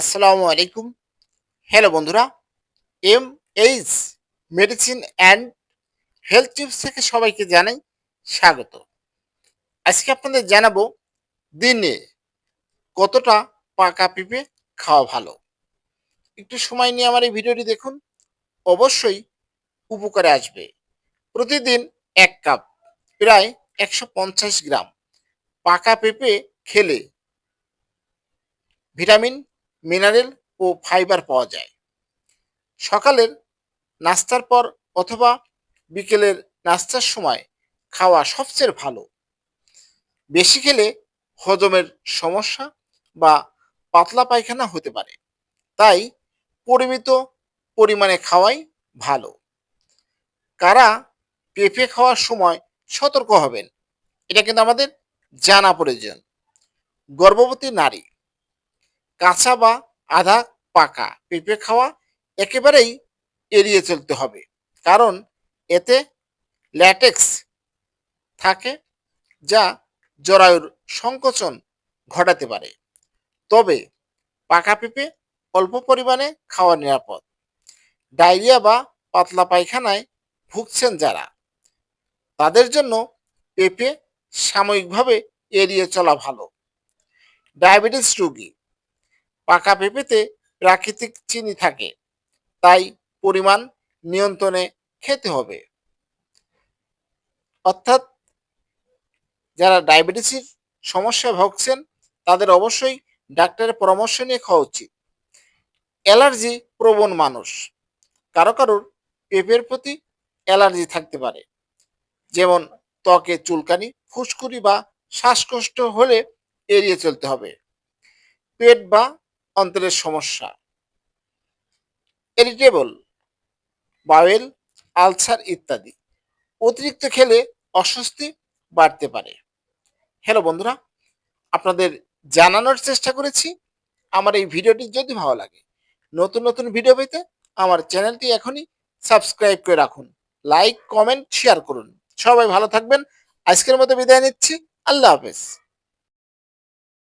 আসসালামু আলাইকুম। হ্যালো বন্ধুরা M H medicine and health tips থেকে সবাইকে জানাই স্বাগত। আজকে আপনাদের জানাব দিনে কতটা পাকা পেঁপে খাওয়া ভালো। একটু সময় নিয়ে আমার এই ভিডিওটি দেখুন, অবশ্যই উপকারে আসবে। প্রতিদিন এক কাপ, প্রায় একশো পঞ্চাশ গ্রাম পাকা পেঁপে খেলে ভিটামিন মিনারেল ও ফাইবার পাওয়া যায়। সকালের নাস্তার পর অথবা বিকেলের নাস্তার সময় খাওয়া সবচেয়ে ভালো। বেশি খেলে হজমের সমস্যা বা পাতলা পায়খানা হতে পারে। তাই পরিমিত পরিমাণে খাওয়াই ভালো। কারা পেঁপে খাওয়ার সময় সতর্ক হবেন, এটা কিন্তু আমাদের জানা প্রয়োজন। গর্ভবতী নারী কাঁচা বা আধা পাকা পেঁপে খাওয়া একেবারেই এড়িয়ে চলতে হবে। কারণ এতে ল্যাটেক্স থাকে যা জরায়ুর সংকোচন ঘটাতে পারে। তবে পাকা পেঁপে অল্প পরিমাণে খাওয়া নিরাপদ। ডায়রিয়া বা পাতলা পায়খানায় ভুগছেন যারা, তাদের জন্য পেঁপে সাময়িকভাবে এড়িয়ে চলা ভালো। ডায়াবেটিস রোগী পাকা পেঁপেতে প্রাকৃতিক চিনি থাকে। তাই পরিমাণ নিয়ন্ত্রণে খেতে হবে। অর্থাৎ যারা ডায়াবেটিসের সমস্যায় ভুগছেন, তাদের অবশ্যই ডাক্তারের পরামর্শ নিয়ে খাওয়া উচিত। অ্যালার্জি প্রবণ মানুষ। কারও কারোর পেঁপের প্রতি অ্যালার্জি থাকতে পারে। যেমন ত্বকে চুলকানি, ফুসকুড়ি বা শ্বাসকষ্ট হলে এড়িয়ে চলতে হবে। পেট বা অন্তরের সমস্যা। এরিটেবল বাওয়েল আলসার ইত্যাদি। অতিরিক্ত খেলে অস্বস্তি বাড়তে পারে। হ্যালো বন্ধুরা, আপনাদের জানানোর চেষ্টা করেছি। আমার এই ভিডিওটি যদি ভালো লাগে, নতুন নতুন ভিডিও পেতে আমার চ্যানেলটি এখনই সাবস্ক্রাইব করে রাখুন। লাইক কমেন্ট শেয়ার করুন। সবাই ভালো থাকবেন। আজকের মতো বিদায় নিচ্ছি। আল্লাহ হাফেজ।